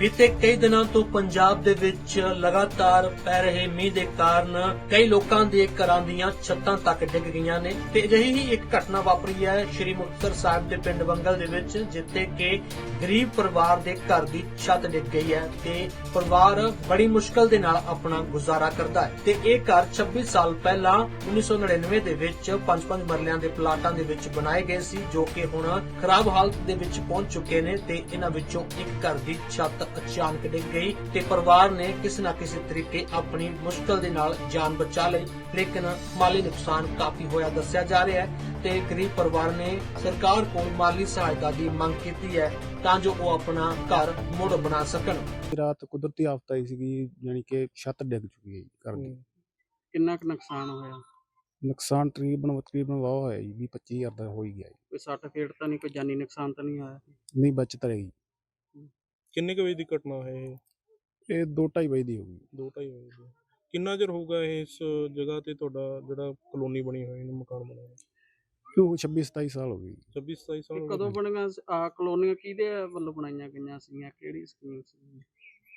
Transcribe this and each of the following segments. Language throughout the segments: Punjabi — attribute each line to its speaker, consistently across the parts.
Speaker 1: ਬੀਤੇ ਕਈ ਦਿਨਾਂ ਤੋਂ ਪੰਜਾਬ ਦੇ ਵਿੱਚ ਲਗਾਤਾਰ ਪੈ ਰਹੇ ਮੀਂਹ ਦੇ ਕਾਰਨ ਕਈ ਲੋਕਾਂ ਦੇ ਘਰਾਂ ਦੀਆਂ ਛੱਤਾਂ ਤੱਕ ਡਿੱਗ ਗਈਆਂ ਨੇ ਤੇ ਅਜਿਹੀ ਹੀ ਇੱਕ ਘਟਨਾ ਵਾਪਰੀ ਹੈ ਸ਼੍ਰੀ ਮੁਕਤਸਰ ਸਾਹਿਬ ਦੇ ਪਿੰਡ ਬੰਗਲ ਦੇ ਵਿੱਚ, ਜਿੱਥੇ ਕਿ ਗਰੀਬ ਪਰਿਵਾਰ ਦੇ ਘਰ ਦੀ ਛੱਤ ਡਿੱਗ ਗਈ ਹੈ ਤੇ ਪਰਿਵਾਰ ਬੜੀ ਮੁਸ਼ਕਲ ਦੇ ਨਾਲ ਆਪਣਾ ਗੁਜ਼ਾਰਾ ਕਰਦਾ ਹੈ ਤੇ ਇਹ ਘਰ 26 ਸਾਲ ਪਹਿਲਾਂ 1999 ਦੇ ਵਿੱਚ ਪੰਜ ਪੰਜ ਮਰਲਿਆਂ ਦੇ ਪਲਾਟਾਂ ਦੇ ਵਿੱਚ ਬਣਾਏ ਗਏ ਸੀ, ਜੋ ਕਿ ਹੁਣ ਖਰਾਬ ਹਾਲਤ ਦੇ ਵਿੱਚ ਪਹੁੰਚ ਚੁੱਕੇ ਨੇ ਤੇ ਇਹਨਾਂ ਵਿੱਚੋਂ ਇੱਕ ਘਰ ਦੀ ਛੱਤ ਅਚਾਨਕ ਡਿੱਗ ਗਈ ਤੇ ਪਰਿਵਾਰ ਨੇ ਕਿਸੇ ਨਾ ਕਿਸੇ ਤਰੀਕੇ ਆਪਣੀ ਮੁਸ਼ਕਲ ਦੇ ਨਾਲ ਜਾਨ ਬਚਾ ਲਈ ਲੇਕਿਨ ਮਾਲੀ ਨੁਕਸਾਨ ਕਾਫੀ ਹੋਇਆ ਦੱਸਿਆ ਜਾ ਰਿਹਾ ਹੈ ਤੇ ਗਰੀਬ ਪਰਿਵਾਰ ਨੇ ਸਰਕਾਰ ਕੋਲ ਮਾਲੀ ਸਹਾਇਤਾ ਦੀ ਮੰਗ ਕੀਤੀ ਹੈ ਤਾਂ ਜੋ ਉਹ ਆਪਣਾ ਘਰ ਮੁੜ ਬਣਾ ਸਕਣ।
Speaker 2: ਰਾਤ ਕੁਦਰਤੀ ਆਫਤ ਆਈ ਸੀਗੀ ਯਾਨੀ ਕਿ ਛੱਤ ਡਿੱਗ ਚੁੱਕੀ ਹੈ ਘਰ ਦੀ।
Speaker 3: ਕਿੰਨਾ ਕੁ ਨੁਕਸਾਨ ਹੋਇਆ?
Speaker 2: ਨੁਕਸਾਨ ਤਕਰੀਬਨ ਤਕਰੀਬਨ ਵਾਹ ਹੋਇਆ ਜੀ 20 25000 ਦਾ ਹੋ ਹੀ ਗਿਆ ਜੀ।
Speaker 3: ਕੋਈ ਸੱਟ ਫੇਟ ਤਾਂ ਨਹੀਂ ਕੋਈ ਜਾਨੀ ਨੁਕਸਾਨ ਤਾਂ ਨਹੀਂ ਹੋਇਆ
Speaker 2: ਨਹੀਂ ਬਚਤ ਰਹੀ।
Speaker 4: ਕਿੰਨੇ ਕੁ ਵਜੇ ਦੀ ਘਟਨਾ ਹੈ ਇਹ?
Speaker 2: ਇਹ 2:30 ਵਜੇ ਦੀ ਹੋ ਗਈ।
Speaker 4: ਦੋ ਢਾਈ ਵਜੇ ਦੀ। ਕਿੰਨਾ ਚਿਰ ਹੋਊਗਾ ਇਸ ਜਗ੍ਹਾ ਤੇ ਤੁਹਾਡਾ ਜਿਹੜਾ ਕਲੋਨੀ ਬਣੀ ਹੋਈ ਹੈ ਮਕਾਨ ਬਣਿਆ ਹੋਇਆ?
Speaker 2: ਕਿਉਂ? 26 27 ਸਾਲ ਹੋ ਗਈ
Speaker 4: 26 27 ਸਾਲ
Speaker 3: ਕਦੋਂ
Speaker 4: ਗਏ?
Speaker 3: ਬਣੀਆਂ ਸੀ- ਆਹ ਕਲੋਨੀਆਂ ਕਿਹਦੇ ਵੱਲੋਂ ਬਣਾਈਆਂ ਗਈਆਂ ਸੀਗੀਆਂ? ਕਿਹੜੀ ਸਕੀਮ ਸੀ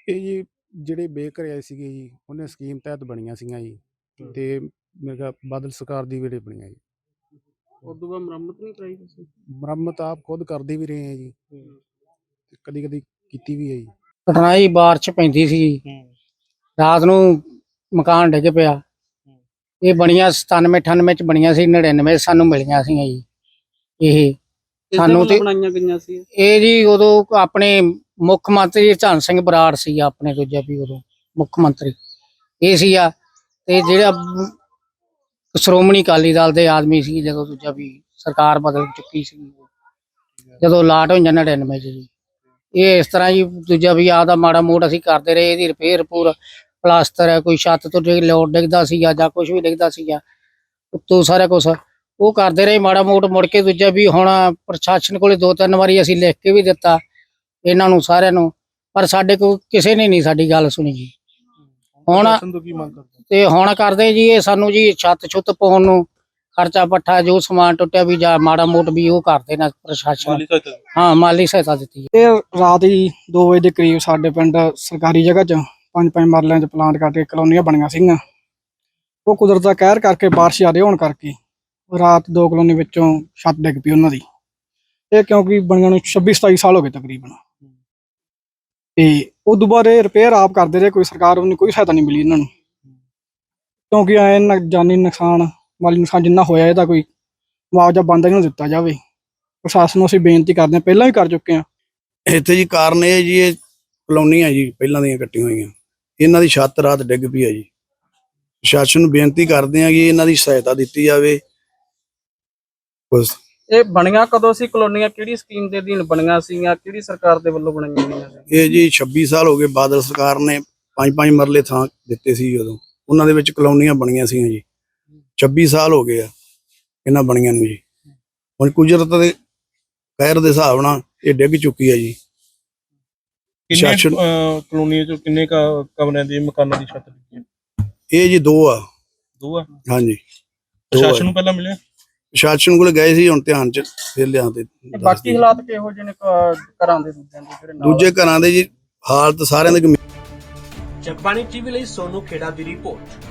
Speaker 2: ਇਹ ਜੀ ਜਿਹੜੇ ਬੇਘਰ ਆਏ ਸੀਗੇ ਜੀ ਉਹਨੇ ਸਕੀਮ ਤਹਿਤ ਬਣੀਆਂ ਸੀਗੀਆਂ ਜੀ। ਤੇ ਮੇਰੇ ਖਿਆਲ ਬਾਦਲ ਸਰਕਾਰ ਦੀ ਵੇਲੇ ਬਣੀਆਂ ਜੀ।
Speaker 3: ਉਦੋਂ ਬਾਅਦ ਮੁਰੰਮਤ ਨਹੀਂ ਕਰਾਈ ਤੁਸੀਂ?
Speaker 2: ਮੁਰੰਮਤ ਆਪ ਖੁਦ ਕਰਦੇ ਵੀ ਰਹੇ ਆ ਜੀ।
Speaker 4: ਹੂੰ।
Speaker 2: ਕਦੀ ਕਦੀ ਕੀਤੀ ਵੀ ਹੈ ਜੀ।
Speaker 5: ਘਟਨਾ ਬਾਰਿਸ਼ ਪੈਂਦੀ ਸੀ
Speaker 4: ਹੂੰ।
Speaker 5: ਰਾਤ ਨੂੰ ਮਕਾਨ ਡਿੱਗ ਪਿਆ। ਇਹ ਬਣੀਆਂ 97 98 ਚ ਬਣੀਆਂ ਸੀ 99 ਸਾਨੂੰ ਮਿਲੀਆਂ ਸੀ ਜੀ। ਇਹ ਸਾਨੂੰ ਤੇ-
Speaker 3: ਬਣਾਈਆਂ ਗਈਆਂ ਸੀ?
Speaker 5: ਇਹ ਜੀ ਉਦੋਂ ਆਪਣੇ ਮੁੱਖ ਮੰਤਰੀ ਧੰਨ ਸਿੰਘ ਬਰਾੜ ਸੀ ਆਪਣੇ ਦੂਜਾ ਵੀ ਉਦੋਂ ਮੁੱਖ ਮੰਤਰੀ। ਇਹ ਸੀ ਆ ਤੇ ਜਿਹੜਾ ਸ਼੍ਰੋਮਣੀ ਅਕਾਲੀ ਦਲ ਦੇ ਆਦਮੀ ਸੀ ਜਦੋਂ ਦੂਜਾ ਵੀ ਸਰਕਾਰ ਬਦਲ ਚੁੱਕੀ ਸੀ। ਜਦੋਂ ਲਾਟ ਹੋਈਆਂ 99 ਚ ਜੀ। ਇਹ ਇਸ ਤਰ੍ਹਾਂ ਹੀ ਦੂਜਾ ਵੀ ਆਦਾ ਮਾੜਾ ਮੋੜ ਅਸੀਂ ਕਰਦੇ ਰਹੇ ਇਹਦੀ ਰਿਪੇਅਰ ਪੂਰ ਪਲਾਸਟਰ ਹੈ ਕੋਈ ਛੱਤ ਤੋਂ ਡਿੱਗ ਲੋਡ ਡਿੱਗਦਾ ਸੀ ਜਾਂ ਕੁਝ ਵੀ ਡਿੱਗਦਾ ਸੀ ਉੱਤੋਂ ਸਾਰਾ ਕੁਝ ਉਹ ਕਰਦੇ ਰਹੇ ਮਾੜਾ ਮੋੜ ਮੁੜ ਕੇ ਦੂਜਾ ਵੀ ਹੁਣ ਪ੍ਰਸ਼ਾਸਨ ਕੋਲੇ ਦੋ ਤਿੰਨ ਵਾਰੀ ਅਸੀਂ ਲਿਖ ਕੇ ਵੀ ਦਿੱਤਾ ਇਹਨਾਂ ਨੂੰ ਸਾਰਿਆਂ ਨੂੰ ਪਰ ਸਾਡੇ ਕੋਲ ਕਿਸੇ ਨੇ ਨਹੀਂ ਸਾਡੀ ਗੱਲ ਸੁਣੀ ਜੀ। ਹੁਣ
Speaker 4: ਤੇ
Speaker 5: ਹੁਣ ਕਰਦੇ ਜੀ ਇਹ ਸਾਨੂੰ ਜੀ ਛੱਤ ਛੁੱਤ ਪਾਉਣ ਨੂੰ ਖਰਚਾ ਪੱਠਾ ਜੋ ਸਮਾਨ ਟੁੱਟਿਆ ਵੀ ਜਾਂ ਮਾੜਾ ਮੋਟ ਵੀ ਉਹ ਕਰਦੇ ਨਾ ਪ੍ਰਸ਼ਾਸਨ। ਹਾਂ ਮਾਲੀ ਸਹਾਇਤਾ ਦਿੱਤੀ
Speaker 6: ਇਹ ਰਾਤ ਹੀ 2 ਵਜੇ ਦੇ ਕਰੀਬ ਸਾਡੇ ਪਿੰਡ ਸਰਕਾਰੀ ਜਗ੍ਹਾ 'ਚ ਪੰਜ ਪੰਜ ਮਰਲਿਆਂ 'ਚ ਪਲਾਂਟ ਕਰਕੇ ਕਲੋਨੀਆਂ ਬਣੀਆਂ ਸੀਗੀਆਂ। ਉਹ ਕੁਦਰਤ ਦਾ ਕਹਿਰ ਕਰਕੇ ਬਾਰਿਸ਼ ਜ਼ਿਆਦਾ ਹੋਣ ਕਰਕੇ ਰਾਤ ਦੋ ਕਲੋਨੀ ਵਿੱਚੋਂ ਛੱਤ ਡਿੱਗ ਪਈ ਉਹਨਾਂ ਦੀ। ਇਹ ਕਿਉਂਕਿ ਬਣੀਆਂ ਨੂੰ 26 27 ਸਾਲ ਹੋ ਗਏ ਤਕਰੀਬਨ। ਤੇ ਉਹ ਦੁਬਾਰੇ ਰਿਪੇਅਰ ਆਪ ਕਰਦੇ ਰਹੇ ਕੋਈ ਸਰਕਾਰ ਵੱਲੋਂ ਕੋਈ ਸਹਾਇਤਾ ਨਹੀਂ ਮਿਲੀ ਇਹਨਾਂ ਨੂੰ। ਕਿਉਂਕਿ ਐ ਜਾਨੀ ਨੁਕਸਾਨ ਮਾਲੀ ਨੁਕਸਾਨ ਜਿੰਨਾ ਹੋਇਆ ਇਹਦਾ ਕੋਈ ਮੁਆਵਜ਼ਾ ਬੰਦਾ ਨੂੰ ਦਿੱਤਾ ਜਾਵੇ। ਪ੍ਰਸ਼ਾਸਨ ਨੂੰ ਅਸੀਂ ਬੇਨਤੀ ਕਰਦੇ ਹਾਂ ਪਹਿਲਾਂ ਵੀ ਕਰ ਚੁੱਕੇ ਹਾਂ।
Speaker 7: ਇੱਥੇ ਜੀ ਕਾਰਨ ਇਹ ਹੈ ਜੀ ਇਹ ਕਲੋਨੀਆਂ ਜੀ ਪਹਿਲਾਂ ਦੀਆਂ ਕੱਟੀਆਂ ਹੋਈਆਂ। ਇਹਨਾਂ ਦੀ ਛੱਤ ਰਾਤ ਡਿੱਗ ਪਈ ਹੈ ਜੀ। ਪ੍ਰਸ਼ਾਸਨ ਨੂੰ ਬੇਨਤੀ ਕਰਦੇ ਆ ਕਿ ਇਹਨਾਂ ਦੀ ਸਹਾਇਤਾ ਦਿੱਤੀ ਜਾਵੇ। ਬਸ।
Speaker 3: ਇਹ ਬਣੀਆਂ ਕਦੋਂ ਸੀ ਕਲੋਨੀਆਂ? ਕਿਹੜੀ ਸਕੀਮ ਦੇ ਅਧੀਨ ਬਣੀਆਂ ਸੀਗੀਆਂ? ਕਿਹੜੀ ਸਰਕਾਰ ਦੇ ਵੱਲੋਂ ਬਣਾਈਆਂ ਗਈਆਂ ਸੀ?
Speaker 7: ਇਹ ਜੀ 26 ਸਾਲ ਹੋ ਗਏ ਬਾਦਲ ਸਰਕਾਰ ਨੇ ਪੰਜ ਪੰਜ ਮਰਲੇ ਥਾਂ ਦਿੱਤੇ ਸੀ ਉਦੋਂ। ਉਹਨਾਂ ਦੇ ਵਿੱਚ ਕਲੋਨੀਆਂ ਬਣੀਆਂ ਸੀਗੀਆਂ ਜੀ। 26 ਸਾਲ ਹੋ ਗਏ ਆ ਇਹਨਾਂ ਬਣੀਆਂ ਨੂੰ ਜੀ। ਹੁਣ ਕੁਦਰਤ ਦੇ ਕਹਿਰ ਦੇ ਹਿਸਾਬ ਨਾਲ ਇਹ ਡਿੱਗ ਚੁੱਕੀ ਹੈ ਜੀ।
Speaker 4: ਕਿੰਨੇ
Speaker 7: ਸ਼ਾਸਨ-
Speaker 4: ਅਹ, ਕਲੋਨੀਆਂ ਚੋਂ ਕਿੰਨੇ ਕਾ ਕਮਰਿਆਂ ਦੀ ਮਕਾਨਾਂ ਦੀ ਛੱਤ ਲੱਗੀ ਹੈ
Speaker 7: ਇਹ ਜੀ ਦੋ ਆ।
Speaker 4: ਦੋ ਆ?
Speaker 7: ਹਾਂਜੀ। ਦੋ ਆ
Speaker 4: ਪ੍ਰਸ਼ਾਸਨ
Speaker 7: ਜੀ।
Speaker 4: ਨੂੰ ਪਹਿਲਾਂ ਮਿਲਿਆ?
Speaker 7: ਪ੍ਰਸ਼ਾਸਨ ਕੋਲ ਗਏ ਸੀ ਹੁਣ ਧਿਆਨ ਚ ਫਿਰ ਲਿਆਂਦੇ
Speaker 3: ਤੇ ਬਾਕੀ ਹਾਲਾਤ ਕਿਹੋ ਜਿਹੇ ਨੇ ਕ- ਘਰਾਂ ਦੇ ਦੂਜਿਆਂ ਦੇ ਜਿਹੜੇ ਨਾਲ?
Speaker 7: ਦੂਜੇ ਘਰਾਂ ਦੇ ਜੀ ਹਾਲਤ ਸਾਰਿਆਂ ਦੇ ਗੰਭੀਰ।
Speaker 1: ਜਗਬਾਣੀ ਟੀਵੀ ਲਈ ਸੋਨੂ ਖੇੜਾ ਦੀ ਰਿਪੋਰਟ।